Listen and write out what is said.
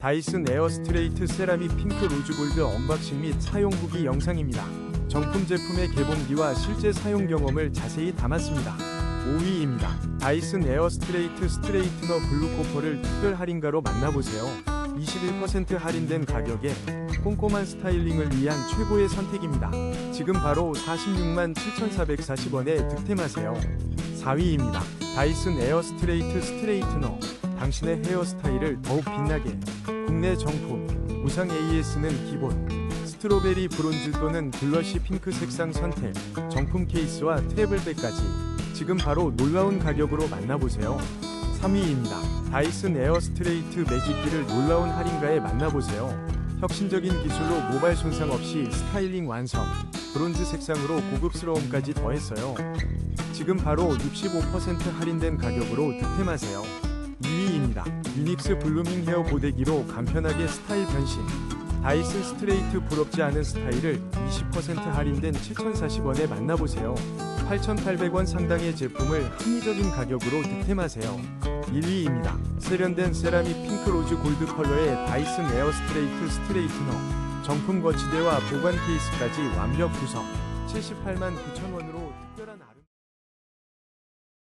다이슨 에어 스트레이트 세라믹 핑크 로즈 골드 언박싱 및 사용 후기 영상입니다. 정품 제품의 개봉기와 실제 사용 경험을 자세히 담았습니다. 5위입니다. 다이슨 에어 스트레이트 스트레이트너 블루 코퍼를 특별 할인가로 만나보세요. 21% 할인된 가격에 꼼꼼한 스타일링을 위한 최고의 선택입니다. 지금 바로 46만 7,440원에 득템하세요. 4위입니다. 다이슨 에어 스트레이트 스트레이트너 당신의 헤어스타일을 더욱 빛나게 국내 정품 무상 AS는 기본 스트로베리 브론즈 또는 블러쉬 핑크 색상 선택 정품 케이스와 트래블백까지. 지금 바로 놀라운 가격으로 만나보세요. 3위입니다. 다이슨 에어 스트레이트 매직기를 놀라운 할인가에 만나보세요. 혁신적인 기술로 모발 손상 없이 스타일링 완성. 브론즈 색상으로 고급스러움까지 더했어요. 지금 바로 65% 할인된 가격으로 득템하세요 2위입니다. 유닉스 블루밍 헤어 고데기로 간편하게 스타일 변신. 다이슨 스트레이트 부럽지 않은 스타일을 20% 할인된 7,040원에 만나보세요. 8,800원 상당의 제품을 합리적인 가격으로 득템하세요. 1위입니다. 세련된 세라믹 핑크 로즈 골드 컬러의 다이슨 에어 스트레이트 스트레이트너. 정품 거치대와 보관 케이스까지 완벽 구성. 78만 9천원으로 특별한 아름